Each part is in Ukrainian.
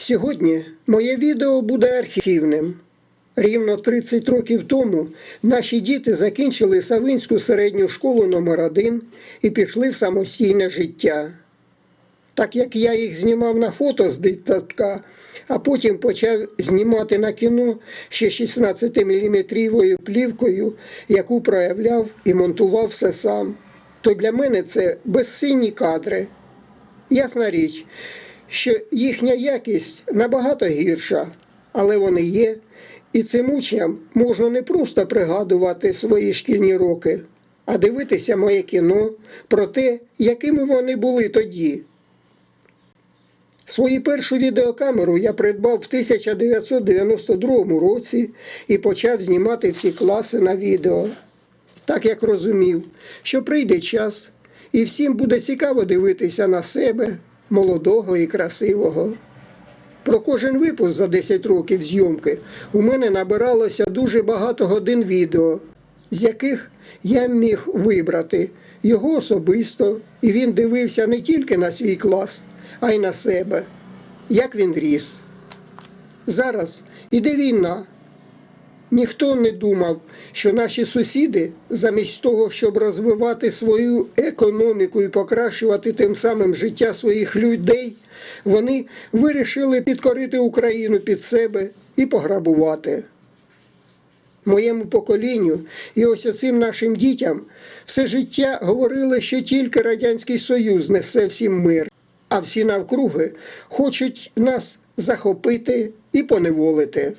Сьогодні моє відео буде архівним. Рівно 30 років тому наші діти закінчили Савинську середню школу номер 1 і пішли в самостійне життя. Так як я їх знімав на фото з дитсадка, а потім почав знімати на кіно ще 16-мм плівкою, яку проявляв і монтував все сам, то для мене це безсинні кадри. Ясна річ, що їхня якість набагато гірша, але вони є, і цим учням можна не просто пригадувати свої шкільні роки, а дивитися моє кіно про те, якими вони були тоді. Свою першу відеокамеру я придбав в 1992 році і почав знімати всі класи на відео. Так як розумів, що прийде час, і всім буде цікаво дивитися на себе, молодого і красивого. Про кожен випуск за 10 років зйомки у мене набиралося дуже багато годин відео, з яких я міг вибрати його особисто, і він дивився не тільки на свій клас, а й на себе, як він ріс. Зараз іде війна. Ніхто не думав, що наші сусіди, замість того, щоб розвивати свою економіку і покращувати тим самим життя своїх людей, вони вирішили підкорити Україну під себе і пограбувати. Моєму поколінню і ось оцим нашим дітям все життя говорили, що тільки Радянський Союз несе всім мир, а всі навкруги хочуть нас захопити і поневолити.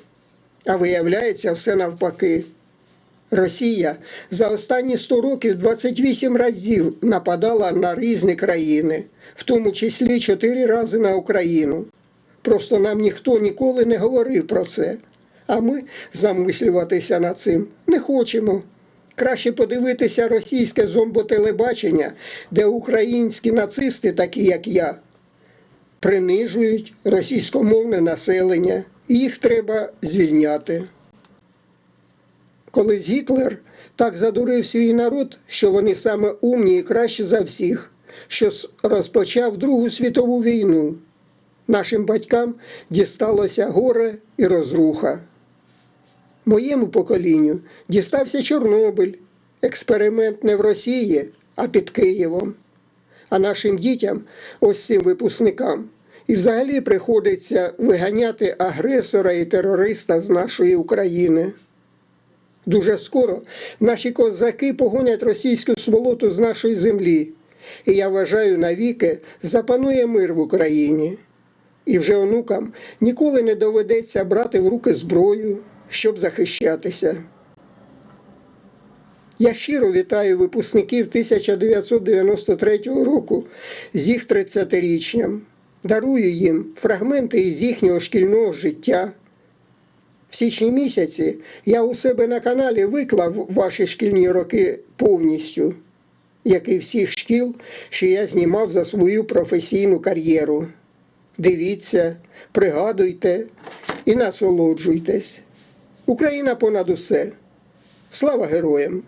А виявляється, все навпаки. Росія за останні 100 років 28 разів нападала на різні країни, в тому числі 4 рази на Україну. Просто нам ніхто ніколи не говорив про це. А ми замислюватися над цим не хочемо. Краще подивитися російське зомботелебачення, де українські нацисти, такі як я, принижують російськомовне населення, їх треба звільняти. Колись Гітлер так задурив свій народ, що вони саме умні і кращі за всіх, що розпочав Другу світову війну. Нашим батькам дісталося горе і розруха. Моєму поколінню дістався Чорнобиль, експеримент не в Росії, а під Києвом. А нашим дітям, ось цим випускникам, і взагалі приходиться виганяти агресора і терориста з нашої України. Дуже скоро наші козаки погонять російську сволоту з нашої землі, і я вважаю, навіки запанує мир в Україні. І вже онукам ніколи не доведеться брати в руки зброю, щоб захищатися. Я щиро вітаю випускників 1993 року з їх 30-річням. Дарую їм фрагменти із їхнього шкільного життя. В січні місяці я у себе на каналі виклав ваші шкільні роки повністю, як і всіх шкіл, що я знімав за свою професійну кар'єру. Дивіться, пригадуйте і насолоджуйтесь. Україна понад усе. Слава героям!